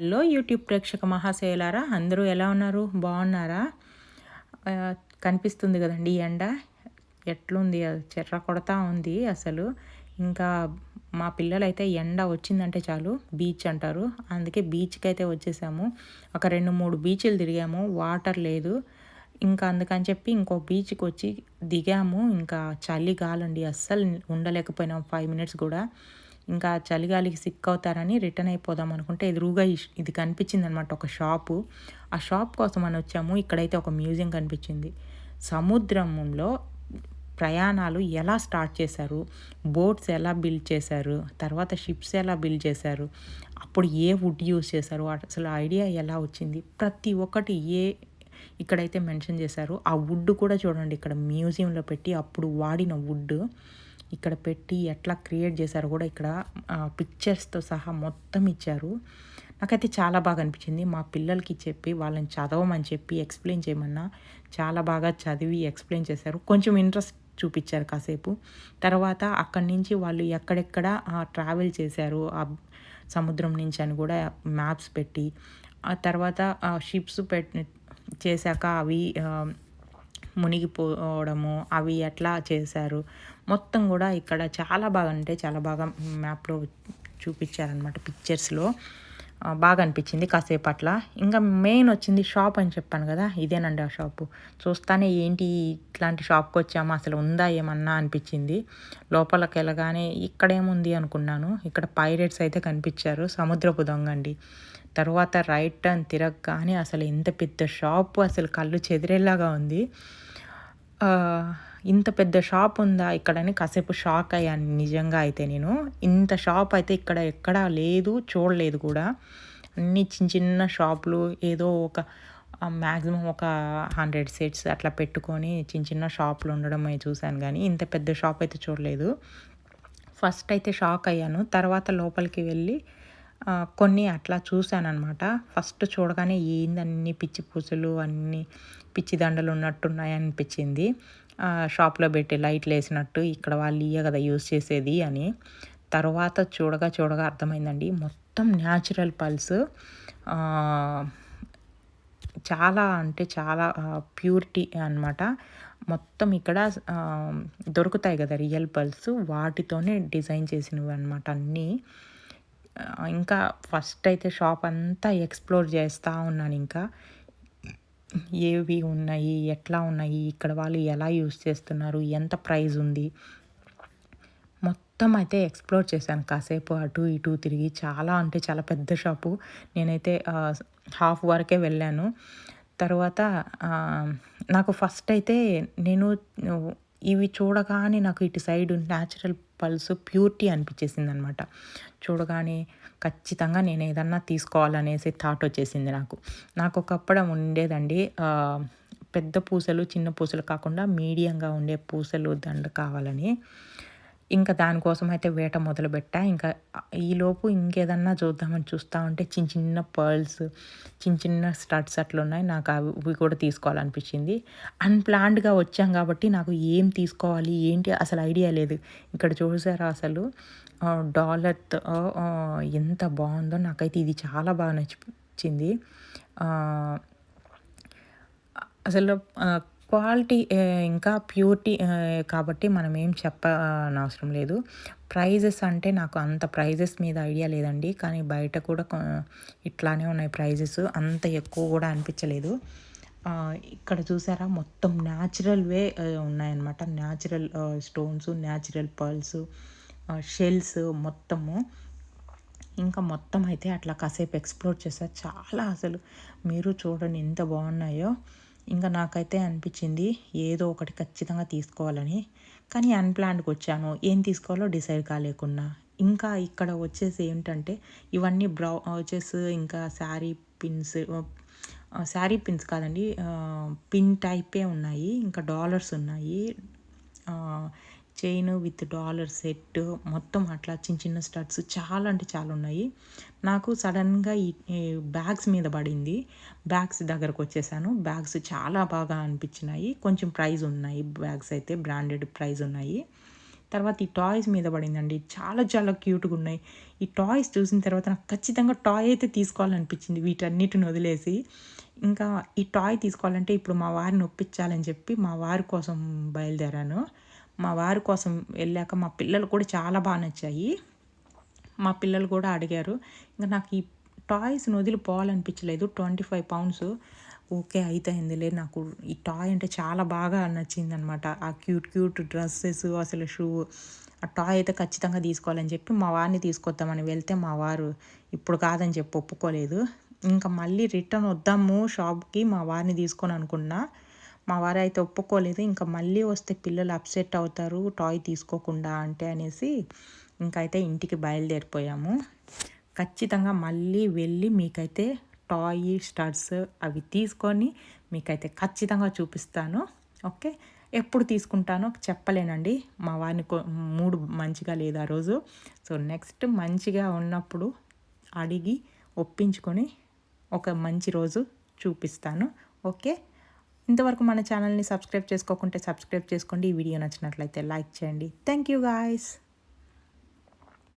Hello YouTube ప్రేక్షక మహాశయులారా అందరూ ఎలా ఉన్నారు? బాగున్నారా? కనిపిస్తుంది కదండి ఈ ఎండ. ఎట్లుంది? అది చెర్ర కొడతా ఉంది అసలు. ఇంకా మా పిల్లలైతే ఎండ వచ్చిందంటే చాలు బీచ్ అంటారు. అందుకే బీచ్కి అయితే వచ్చేసాము. ఒక రెండు మూడు బీచ్లు తిరిగాము. వాటర్ లేదు. ఇంకా అందుకని చెప్పి ఇంకో బీచ్కి వచ్చి దిగాము. ఇంకా చలి గాలండి. అస్సలు ఉండలేకపోయినాం. ఫైవ్ మినిట్స్ కూడా. ఇంకా చలిగాలికి సిక్ అవుతారని రిటర్న్ అయిపోదాం అనుకుంటే ఎదురుగా ఇది కనిపించింది అనమాట ఒక షాపు. ఆ షాప్ కోసం అని వచ్చాము. ఇక్కడైతే ఒక మ్యూజియం కనిపించింది. సముద్రంలో ప్రయాణాలు ఎలా స్టార్ట్ చేశారు? బోట్స్ ఎలా బిల్డ్ చేశారు? తర్వాత షిప్స్ ఎలా బిల్డ్ చేశారు? అప్పుడు ఏ వుడ్ యూస్ చేశారు? అసలు ఐడియా ఎలా వచ్చింది? ప్రతి ఒక్కటి ఏ ఇక్కడైతే మెన్షన్ చేశారు. ఆ వుడ్ కూడా చూడండి ఇక్కడ మ్యూజియంలో పెట్టి అప్పుడు వాడిన వుడ్. ఇక్కడ పెట్టి ఎట్లా క్రియేట్ చేశారో కూడా ఇక్కడ పిక్చర్స్తో సహా మొత్తం ఇచ్చారు. నాకైతే చాలా బాగా అనిపించింది. మా పిల్లలకి చెప్పి వాళ్ళని చదవమని చెప్పి ఎక్స్ప్లెయిన్ చేయమన్నా చాలా బాగా చదివి ఎక్స్ప్లెయిన్ చేశారు. కొంచెం ఇంట్రెస్ట్ చూపించారు కాసేపు. తర్వాత అక్కడి నుంచి వాళ్ళు ఎక్కడెక్కడ ట్రావెల్ చేశారు. ఆ సముద్రం నుంచి అని కూడా మ్యాప్స్ పెట్టి ఆ తర్వాత షిప్స్ పెట్టి చేశాక అవి మునిగిపోవడము అవి ఎట్లా చేశారు? మొత్తం కూడా ఇక్కడ చాలా బాగా అంటే చాలా బాగా మ్యాప్లో చూపించారనమాట పిక్చర్స్లో బాగా అనిపించింది కాసేపు అట్లా ఇంకా మెయిన్ వచ్చింది షాప్ అని చెప్పాను కదా ఇదేనండి ఆ షాపు. చూస్తానే ఏంటి ఇట్లాంటి షాప్కి వచ్చాము అసలు ఉందా ఏమన్నా అనిపించింది. లోపలికి వెళ్ళగానే ఇక్కడేముంది అనుకున్నాను. ఇక్కడ పైరేట్స్ అయితే కనిపించారు సముద్రపు దొంగ అండి. తర్వాత రైట్ టర్న్ తిరగగానే అసలు ఎంత పెద్ద షాపు అసలు కళ్ళు చెదిరేలాగా ఉంది. ఇంత పెద్ద షాప్ ఉందా ఇక్కడని కాసేపు షాక్ అయ్యాను నిజంగా అయితే నేను. ఇంత షాప్ అయితే ఇక్కడ ఎక్కడా లేదు చూడలేదు కూడా. అన్ని చిన్న చిన్న షాపులు ఏదో ఒక మ్యాక్సిమం ఒక హండ్రెడ్ సెట్స్ అట్లా పెట్టుకొని చిన్న చిన్న షాపులు ఉండడం అయి చూశాను కానీ ఇంత పెద్ద షాప్ అయితే చూడలేదు. ఫస్ట్ అయితే షాక్ అయ్యాను. తర్వాత లోపలికి వెళ్ళి కొన్ని అట్లా చూశానమాట ఫస్ట్ చూడగానే ఏందన్ని పిచ్చి పూసలు అన్నీ పిచ్చి దండలు ఉన్నట్టున్నాయి అనిపించింది. షాప్లో పెట్టి లైట్లు వేసినట్టు ఇక్కడ వాళ్ళు ఇయ్య కదా యూస్ చేసేది అని. తర్వాత చూడగా చూడగా అర్థమైందండి మొత్తం న్యాచురల్ పల్స్. చాలా అంటే చాలా ప్యూరిటీ అనమాట మొత్తం ఇక్కడ దొరుకుతాయి కదా రియల్ పల్స్ వాటితోనే డిజైన్ చేసినవి అనమాట అన్నీ. ఇంకా ఫస్ట్ అయితే షాప్ అంతా ఎక్స్ప్లోర్ చేస్తూ ఉన్నాను ఇంకా. ఏవి ఉన్నాయి ఎట్లా ఉన్నాయి ఇక్కడ వాళ్ళు ఎలా యూస్ చేస్తున్నారు ఎంత ప్రైస్ ఉంది. మొత్తం అయితే ఎక్స్ప్లోర్ చేశాను కాసేపు అటు ఇటు తిరిగి. చాలా అంటే చాలా పెద్ద షాపు నేనైతే హాఫ్ వరకే వెళ్ళాను. తర్వాత నాకు ఫస్ట్ అయితే నేను ఇవి చూడగానే నాకు ఇటు సైడ్ న్యాచురల్ పల్స్ ప్యూరిటీ అనిపించేసింది అనమాట చూడగానే ఖచ్చితంగా నేను ఏదన్నా తీసుకోవాలనేసి థాట్ వచ్చేసింది నాకు. నాకు ఒకప్పుడు ఉండేదండి పెద్ద పూసలు చిన్న పూసలు కాకుండా మీడియంగా ఉండే పూసలు దండ కావాలని. ఇంకా దానికోసం అయితే వేట మొదలుపెట్టా. ఇంకా ఈలోపు ఇంకేదన్నా చూద్దామని చూస్తూ ఉంటే చిన్న చిన్న పర్ల్స్ చిన్న చిన్న స్టడ్స్ అట్లా ఉన్నాయి. నాకు అవి ఇవి కూడా తీసుకోవాలనిపించింది. అన్ప్లాన్డ్గా వచ్చాం కాబట్టి నాకు ఏం తీసుకోవాలి ఏంటి అసలు ఐడియా లేదు. ఇక్కడ చూసారా అసలు? డాలర్ ఎంత బాగుందో నాకైతే ఇది చాలా బాగా నచ్చింది. అసలు క్వాలిటీ ఇంకా ప్యూరిటీ కాబట్టి మనం ఏం చెప్పనవసరం లేదు. ప్రైజెస్ అంటే నాకు అంత ప్రైజెస్ మీద ఐడియా లేదండి. కానీ బయట కూడా ఇట్లానే ఉన్నాయి ప్రైజెస్. అంత ఎక్కువ కూడా అనిపించలేదు. ఇక్కడ చూసారా? మొత్తం న్యాచురల్ వే ఉన్నాయన్నమాట. Natural stones natural pearls shells మొత్తము. ఇంకా మొత్తం అయితే అట్లా కాసేపు ఎక్స్ప్లోర్ చేశారు చాలా అసలు మీరు చూడండి ఎంత బాగున్నాయో. ఇంకా నాకైతే అనిపించింది ఏదో ఒకటి ఖచ్చితంగా తీసుకోవాలని. కానీ అన్ప్లాన్డ్కి వచ్చాను. ఏం తీసుకోవాలో డిసైడ్ కాలేకున్నా. ఇంకా ఇక్కడ వచ్చేసి ఏంటంటే ఇవన్నీ బ్రౌచెస్ ఇంకా శారీ పిన్స్ శారీ పిన్స్ కాదండి పిన్ టైపే ఉన్నాయి. ఇంకా డాలర్స్ ఉన్నాయి. చైన్ విత్ డాలర్ సెట్ మొత్తం అట్లా చిన్న చిన్న స్టడ్స్ చాలా అంటే చాలా ఉన్నాయి. నాకు సడన్గా ఈ బ్యాగ్స్ మీద పడింది. బ్యాగ్స్ దగ్గరకు వచ్చేసాను. బ్యాగ్స్ చాలా బాగా అనిపించినాయి. కొంచెం ప్రైస్ ఉన్నాయి. బ్యాగ్స్ అయితే బ్రాండెడ్ ప్రైజ్ ఉన్నాయి. తర్వాత ఈ టాయ్స్ మీద పడిందండి. చాలా చాలా క్యూట్గా ఉన్నాయి. ఈ టాయ్స్ చూసిన తర్వాత నాకు ఖచ్చితంగా టాయ్ అయితే తీసుకోవాలనిపించింది. వీటన్నిటిని వదిలేసి ఇంకా ఈ టాయ్ తీసుకోవాలంటే ఇప్పుడు మా వారిని ఒప్పించాలని చెప్పి మా వారి కోసం బయలుదేరాను. మా వారి కోసం వెళ్ళాక మా పిల్లలు కూడా చాలా బాగా నచ్చాయి. మా పిల్లలు కూడా అడిగారు ఇంకా నాకు ఈ టాయ్స్ని వదిలిపోవాలనిపించలేదు ట్వంటీ ఫైవ్ పౌండ్స్ ఓకే అయిపోయిందిలే నాకు ఈ టాయ్ అంటే చాలా బాగా నచ్చింది అనమాట ఆ క్యూట్ క్యూట్ డ్రెస్సెస్ అసలు షూ ఆ టాయ్ అయితే ఖచ్చితంగా తీసుకోవాలని చెప్పి మా వారిని తీసుకొద్దామని వెళ్తే మా వారు ఇప్పుడు కాదని చెప్పి ఒప్పుకోలేదు. ఇంకా మళ్ళీ రిటర్న్ వద్దాము షాప్కి మా వారిని తీసుకొని అనుకున్నా. మా వారు అయితే ఒప్పుకోలేదు. ఇంకా మళ్ళీ వస్తే పిల్లలు అప్సెట్ అవుతారు టాయ్ తీసుకోకుండా అంటే అనేసి ఇంకైతే ఇంటికి బయలుదేరిపోయాము. ఖచ్చితంగా మళ్ళీ వెళ్ళి మీకైతే టాయ్ స్టడ్స్ అవి తీసుకొని మీకైతే ఖచ్చితంగా చూపిస్తాను. ఓకే? ఎప్పుడు తీసుకుంటానో చెప్పలేనండి. మా వారిని మూడు మంచిగా లేదు ఆ రోజు. సో నెక్స్ట్ మంచిగా ఉన్నప్పుడు అడిగి ఒప్పించుకొని ఒక మంచి రోజు చూపిస్తాను. ఓకే? ఇంతవరకు మన ఛానల్ని సబ్స్క్రైబ్ చేసుకోకుంటే సబ్స్క్రైబ్ చేసుకోండి. ఈ వీడియో నచ్చినట్లయితే లైక్ చేయండి. Thank you guys.